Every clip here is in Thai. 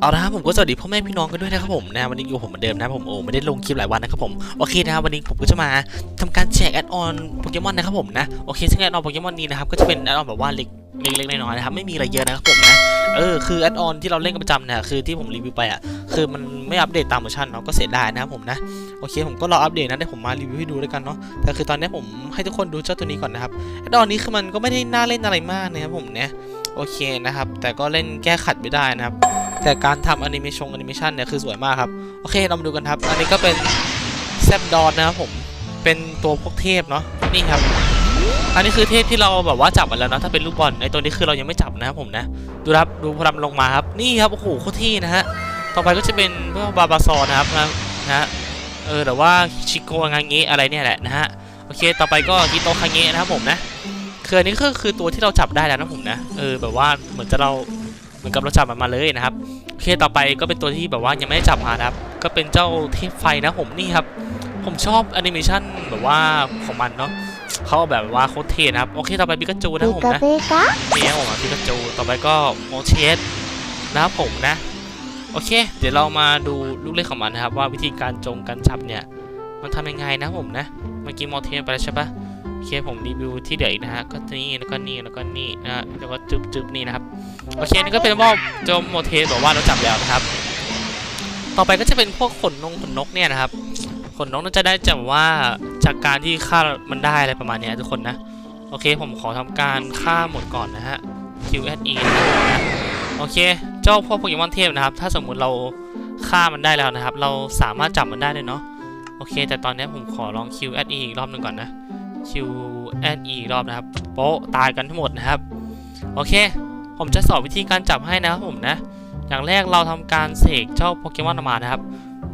เอาละครับผมก็สวัสดีพ่อแม่พี่น้องกันด้วยนะครับผมนะวันนี้อยู่ผมเหมือนเดิมนะผมโอ้ไม่ได้ลงคลิปหลายวันนะครับผมโอเคนะครับวันนี้ผมก็จะมาทำการแจกแอดออนโปเกมอนนะครับผมนะโอเคซึ่งแอดออนโปเกมอนนี้นะครับก็จะเป็นแอดออนแบบว่าเล็กเล็กๆน้อยๆนะครับไม่มีอะไรเยอะนะครับผมนะเออคือแอดออนที่เราเล่นกันประจำเนี่ยคือที่ผมรีวิวไปอะคือมันไม่อัปเดตตามเวอร์ชันเนาะก็เสียดายนะครับผมนะโอเคผมก็รออัปเดตนะเดี๋ยวผมมารีวิวให้ดูด้วยกันเนาะแต่คือตอนนี้ผมให้ทุกคนดูเจ้าตัวนี้ก่อนนะครับแอดออนนี้คือมันก็ไม่ได้น่าเล่นอะไรมากนะครับผมเนี่ยโอเคนะครับแต่ก็เล่นแก้ขัดไม่ได้นะครับ แต่การทำแอนิเมชันแอนิเมชันเนี่ยคือสวยมากครับ โอเคเรามาดูกันครับ อันนี้ก็เป็นแซบดอนนะครับผม เป็นตัวพวกเทพเนาะ นี่ครับ อันนี้คือเทพที่เราแบบว่าจับมาแล้วเนาะ ถ้าเป็นลูกบอลไอตัวนี้คือเรายังไม่จับนะครับผมนะ ดูครับ ดูพลังลงมาครับ นี่ครับ โอ้โหโคตรเท่นะฮะ ต่อไปก็จะเป็นพวกบาบาซอนะครับนะฮะ เออแต่ว่าชิโกงางเงะอะไรเนี่ยแหละนะฮะ โอเค ต่อไปก็ฮิโตคางเงะนะครับผมนะคืออันนี้ก็คือตัวที่เราจับได้แล้วนะผมนะ เออแบบว่าเหมือนจะเรา เหมือนกับเราจับมันมาเลยนะครับโอเคต่อไปก็เป็นตัวที่แบบว่ายังไม่ได้จับมานะครับ ก็เป็นเจ้าเทพไฟนะผมนี่ครับ ผมชอบแอนิเมชันแบบว่าของมันเนาะเขาแบบว่าโคตรเท่นะครับโอเคต่อไปปิกาจูนะครับผมนะピカนี่ครับผมปิกาจูต่อไปก็โมเชสนะครับผมนะโอเค เดี๋ยวเรามาดูลูกเล่นของมันนะครับ ว่าวิธีการจงการจับเนี่ย มันทำยังไงนะผมนะ เมื่อกี้มอเทสไปแล้วใช่ปะโอ เคผมรีวิวที่เหลืออีกนะฮะก็นี่แล้วก็นี่แล้วก็นี่นะแล้วก็จึ๊บจึ๊บนี่นะครับโอเคนี่ก็เป็นว่าจมโมเทสบอกว่าเราจับแล้วนะครับ ต่อไปก็จะเป็นพวกขนนงขนนกเนี่ยนะครับขนนกน่าจะได้จากว่าจากการที่ฆ่ามันได้อะไรประมาณนี้ทุกคนนะโอเคผมขอทำการฆ่าหมดก่อนนะฮะ QSE นะโอเค เจ้าพวกโปเกมอนเทพนะครับ ถ้าสมมุติเราฆ่ามันได้แล้วนะครับ เราสามารถจับมันได้เลยเนาะโอเค แต่ตอนนี้ผมขอลอง QSE อีกรอบหนึ่งก่อนนะ QSE อีกรอบนะครับ โป๊ะตายกันทั้งหมดนะครับ โอเค ผมจะสอนวิธีการจับให้นะครับผมนะ อย่างแรกเราทำการเสกเจ้าโปเกมอนออกมานะครับ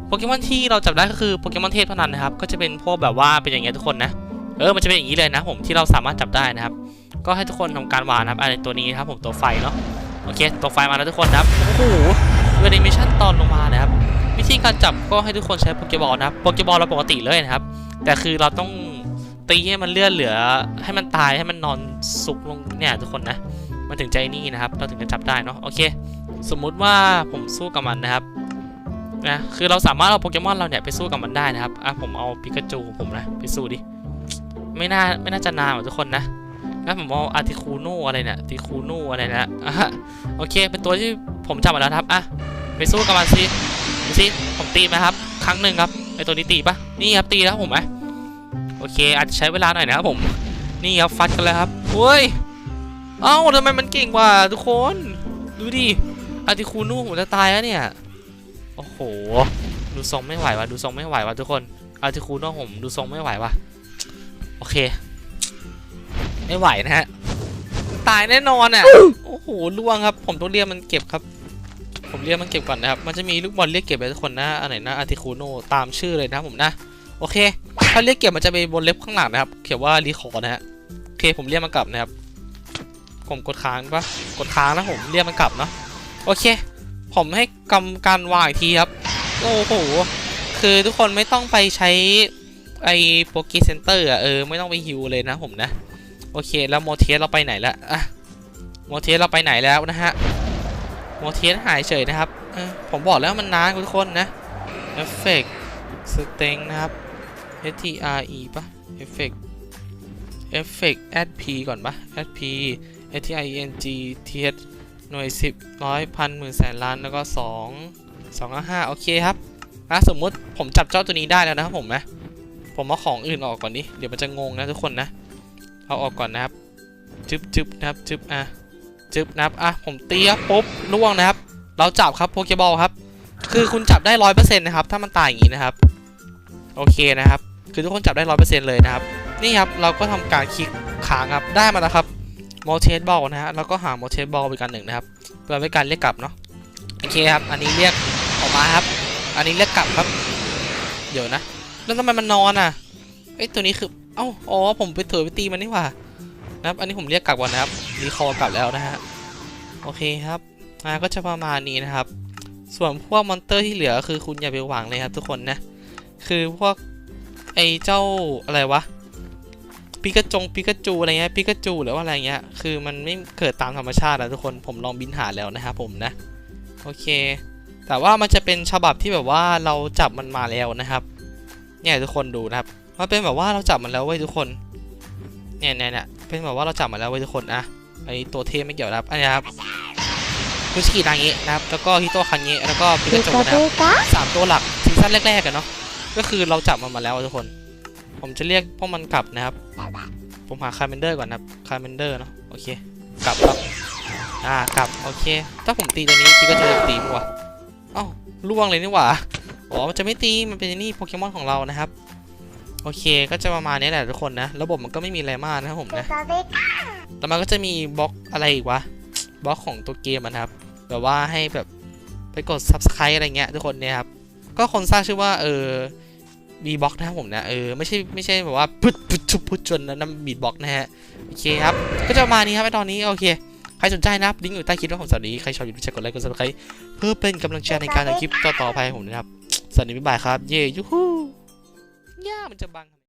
โปเกมอนที่เราจับได้ก็คือโปเกมอนเทพเท่านั้นนะครับ ก็จะเป็นพวกแบบว่าเป็นอย่างเงี้ยทุกคนนะ เออ มันจะเป็นอย่างนี้เลยนะผมที่เราสามารถจับได้นะครับ ก็ให้ทุกคนทำการวางนะครับอันตัวนี้ครับผมตัวไฟเนาะ โอเค ตัวไฟมาแล้วทุกคนนะครับ โอ้โหดูแอนิเมชันตอนลงมานะครับ วิธีการจับก็ให้ทุกคนใช้โปเกบอลนะครับ โปเกบอลเราปกติเลยนะครับ แต่คือเราต้อง ตีให้มันเลือนเหลือ ให้มันตายให้มันนอนสุกลงเนี่ยทุกคนนะมันถึงใจนี่นะครับ เราถึงจะจับได้เนาะโอเค สมมุติว่าผมสู้กับมันนะครับนะคือเราสามารถเอาโปเกมอนเราเนี่ยไปสู้กับมันได้นะครับอะผมเอาปิกาจูผมนะไปสู้ดิไม่น่าไม่น่าจะนานหรอกทุกคนนะงั้นผมเอาอาร์ติคูโนอะไรเนี่ยติคูโนอะไรนะอะโอเค เป็นตัวที่ผมจับมาแล้วครับอะไปสู้กับมันสิดูสิผมตีไหมครับ ครั้งหนึ่งครับไอตัวนี้ตีปะนี่ครับตีแล้วผมไหม โอเค อาจจะใช้เวลาหน่อยนะครับผม นี่ครับฟัดกันแล้วครับเฮ้ย เอ้าทำไมมันเก่งกว่าทุกคน ดูดิอาติคูนูผมจะตายแล้วเนี่ย โอ้โห ดูทรงไม่ไหววะดูทรงไม่ไหววะทุกคน อาติคูนูผมดูทรงไม่ไหววะโอเค ไม่ไหวนะฮะ ตายแน่นอนอะ โอ้โหล่วงครับ ผมต้องเรียกมันเก็บครับผมเรียกมันเก็บก่อนนะครับ มันจะมีลูกบอลเรียกเก็บไว้ทุกคนนะ อันไหนนะอาร์ติคูโนตามชื่อเลยนะผมนะ โอเค ถ้าเรียกเก็บมันจะไปบนเล็บข้างหลังนะครับ เขียนว่ารีคอร์นะฮะ โอเค ผมเรียกมันกลับนะครับ ผมกดค้างปะกดค้างแล้วผมเรียกมันกลับเนาะ โอเค ผมให้กำการวางอีกทีครับ โอ้โห คือทุกคนไม่ต้องไปใช้ไอ้โปรเกเซนเตอร์อะเออ ไม่ต้องไปฮิวเลยนะผมนะ โอเค แล้วโมเทสเราไปไหนละอะโมเทสเราไปไหนแล้วนะฮะ โมเทสหายเฉยนะครับผมบอกแล้วมันนานทุกคนนะเอฟเฟกต์สเต็งนะครับ S T R E ปะเอฟเฟกต์เอฟเฟกต์ add p ก่อนปะ add p A T I E N G T H หน่วยสิบร้อยพันหมื่นแสนล้านแล้วก็สองสองห้าโอเคครับอะสมมุติผมจับเจ้าตัวนี้ได้แล้วนะครับผมนะ ผมเอาของอื่นออกก่อนดิเดี๋ยวมันจะงงนะทุกคนนะ เอาออกก่อนนะครับจึ๊บจึ๊บนะครับจึ๊บอะจึ๊บนะครับอะผมตีครับปุ๊บล่วงนะครับ เราจับครับโปเกบอลครับ คือคุณจับได้ร้อยเปอร์เซ็นต์นะครับ ถ้ามันตายอย่างนี้นะครับ โอเคนะครับ คือทุกคนจับได้ร้อยเปอร์เซ็นต์เลยนะครับ นี่ครับเราก็ทำการคลิกค้างครับได้มาแล้วครับโมเทสบอลนะฮะแล้วก็หาโมเทสบอลไปกันหนึ่งนะครับเพื่อเป็นการเรียกกลับเนาะโอเคครับ อันนี้เรียกออกมาครับ อันนี้เรียกกลับครับเดี๋ยวนะ แล้วทำไมมันนอนอะเอ้ยตัวนี้คือเอ้าอ๋อผมไปเถือไปตีมันนี่หว่านะครับ อันนี้ผมเรียกกลับก่อนนะครับรีคอกลับแล้วนะฮะโอเคครับอ่าก็จะประมาณนี้นะครับ ส่วนพวกมอนเตอร์ที่เหลือคือคุณอย่าไปหวังเลยครับทุกคนนะคือพวก ไอ้เจ้าอะไรวะปิกาจงปิกาจูอะไรเงี้ยปิกาจูหรือว่าอะไรเงี้ยคือมันไม่เกิดตามธรรมชาติอะทุกคนผมลองบินหาแล้วนะครับผมนะโอเค แต่ว่ามันจะเป็นฉบับที่แบบว่าเราจับมันมาแล้วนะครับ เนี่ยทุกคนดูนะครับมันเป็นแบบว่าเราจับมันแล้วเว้ยทุกคนเนี่ยเนี่ยเนี่ยเป็นแบบว่าเราจับมันแล้วเว้ยทุกคนอะอันนี้ตัวเทไม่เกี่ยวนะครับอันนี้ครับคุชิกินางเงะนะครับแล้วก็ฮิโตะคังเงะแล้วก็ปิกาจูนะครับสามตัวหลักซีซั่นแรกๆกันเนาะ ก็คือเราจับมันมาแล้วอะทุกคน ผมจะเรียกพวกมันกลับนะครับ ผมหาคาร์เมนเดอร์ก่อนนะครับคาร์เมนเดอร์เนาะโอเค กลับครับอ่ากลับโอเค ถ้าผมตีตัวนี้ปิกาจูจะตีมั้วะเอ้าล่วงเลยนี่หว่าอ๋อมันจะไม่ตีมันเป็นนี่โปเกมอนของเรานะครับ โอเคก็จะประมาณนี้แหละทุกคนนะ ระบบมันก็ไม่มีอะไรมากนะครับผมนะแต่มันก็จะมีบล็อกอะไรอีกวะบล็อกของตัวเกมอะนะครับ แบบว่าให้แบบไปกด subscribe อะไรเงี้ยทุกคนเนี่ยครับ ก็คนสร้างชื่อว่าเออ บีบ็อกนะครับผมนะเออไม่ใช่ไม่ใช่แบบว่าพุดพุดชุบพุดจนนะนั่นบีบ็อกนะฮะโอเคครับก็จะมานี้ครับตอนนี้โอเคใครสนใจนะครับลิงก์อยู่ใต้คลิปของสวัสดีใครชอบอยู่ช่วยกดไลค์กด subscribe เพื่อเป็นกำลังใจในการทำคลิปต่อๆไปผมนะครับสวัสดีบ๊ายบายครับเย่ยูฮูย่ามันจะบัง